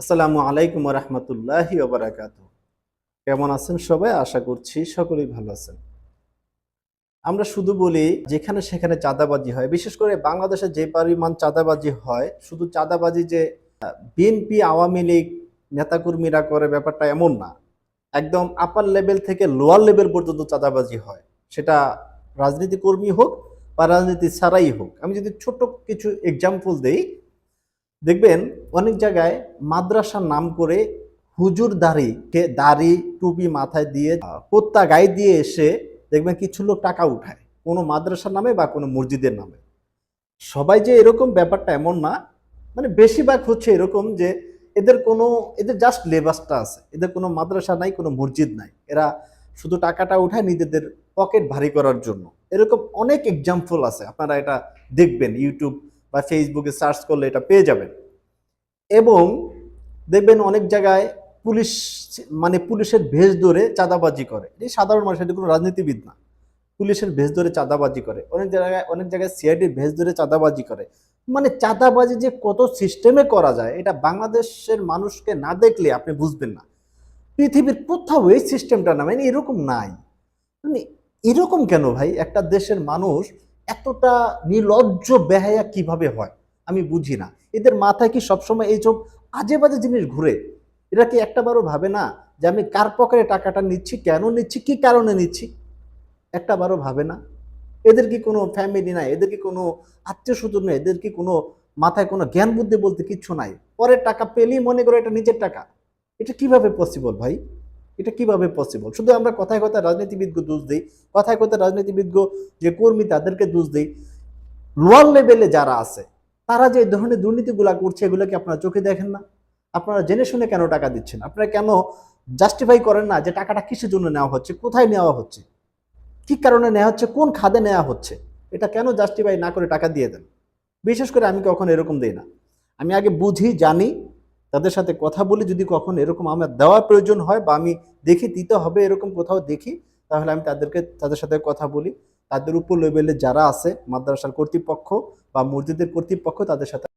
আসসালামু আলাইকুম রহমতুল্লাহি ওবরাকাত কেমন আছেন সবাই? আশা করছি সকলেই ভালো আছেন। আমরা শুধু বলি যেখানে সেখানে চাঁদাবাজি হয়, বিশেষ করে বাংলাদেশে যে পরিমাণ চাঁদাবাজি হয়, শুধু চাঁদাবাজি যে বিএনপি, আওয়ামী লীগ নেতাকর্মীরা করে ব্যাপারটা এমন না। একদম আপার লেভেল থেকে লোয়ার লেভেল পর্যন্ত চাঁদাবাজি হয়। সেটা রাজনীতি কর্মী হোক বা রাজনীতি ছাড়াই হোক। আমি যদি ছোট কিছু এক্সাম্পল দেই দেখবেন অনেক জায়গায় মাদ্রাসার নাম করে হুজুর দাড়ি, কে দাড়ি, টুপি মাথায় দিয়ে কোত্তা গায়ে দিয়ে এসে দেখবেন কিছু লোক টাকা উঠায়, কোনো মাদ্রাসার নামে বা কোনো মসজিদের নামে। সবাই যে এরকম ব্যাপারটা এমন না মানে বেশিরভাগ হচ্ছে এরকম যে এদের কোনো, এদের জাস্ট লেবাসটা আছে, এদের কোনো মাদ্রাসা নাই, কোনো মসজিদ নাই। এরা শুধু টাকাটা উঠায় নিজেদের পকেট ভারী করার জন্য। এরকম অনেক এক্সাম্পল আছে, আপনারা এটা দেখবেন ইউটিউব বা ফেসবুকে সার্চ করলে এটা পেয়ে যাবেন। এবং দেখবেন অনেক জায়গায় পুলিশ মানে পুলিশের ভেষ ধরে চাঁদাবাজি করে। এই সাধারণ মানুষ, এটি কোনো রাজনীতিবিদ না। পুলিশের ভেষ ধরে চাঁদাবাজি করে। অনেক জায়গায় অনেক জায়গায় সিআইডির ভেষ ধরে চাঁদাবাজি করে। মানে চাঁদাবাজি যে কত সিস্টেমে করা যায়, এটা বাংলাদেশের মানুষকে না দেখলে আপনি বুঝবেন না। পৃথিবীর কোথাও এই সিস্টেমটা না মানে এরকম নাই। মানে এরকম কেন ভাই? একটা দেশের মানুষ এতটা নির্লজ্জ বেহায়া কীভাবে হয়? আমি বুঝি না। এদের মাথায় কি সবসময় এইসব আজে বাজে জিনিস ঘুরে? এরা কি একটাবারও ভাবে না যে আমি কার পকেটে টাকাটা নিচ্ছি, কেন নিচ্ছি, কি কারণে নিচ্ছি? একটাবারও ভাবে না। এদের কি কোনো ফ্যামিলি নাই? এদের কি কোনো আত্মীয় স্বজন নেই? এদের কি কোনো মাথায় কোনো জ্ঞান বুদ্ধি বলতে কিচ্ছু নাই? পরের টাকা পেলেই মনে করে এটা নিজের টাকা। এটা কীভাবে পসিবল ভাই? এটা কীভাবে পসিবল শুধু আমরা কথায় কথায় রাজনীতিবিদকে দোষ দিই, কথায় কথায় রাজনীতিবিদগ যে কর্মী তাদেরকে দোষ দিই। লোয়ার লেভেলে যারা আছে তারা যে ধরনের দুর্নীতিগুলা করছে, এগুলো কি আপনারা চোখে দেখেন না? আপনারা জেনে শুনে কেন টাকা দিচ্ছেন? আপনারা কেন জাস্টিফাই করেন না যে টাকাটা কিসের জন্য নেওয়া হচ্ছে, কোথায় নেওয়া হচ্ছে? কি কারণে নেওয়া হচ্ছে, কোন খাদে নেওয়া হচ্ছে? এটা কেন জাস্টিফাই না করে টাকা দিয়ে দেন? বিশেষ করে আমি কখনো এরকম দিই না। আমি আগে বুঝি, জানি, তাদের সাথে কথা বলি, যদি কখন এরকম আমার দেওয়ার প্রয়োজন হয় বা আমি দেখি দিতে হবে, এরকম কোথাও দেখি, তাহলে আমি তাদেরকে, তাদের সাথে কথা বলি। তাদের উপর লেভেলে যারা আছে মাদ্রাসার কর্তৃপক্ষ বা মসজিদের কর্তৃপক্ষ তাদের সাথে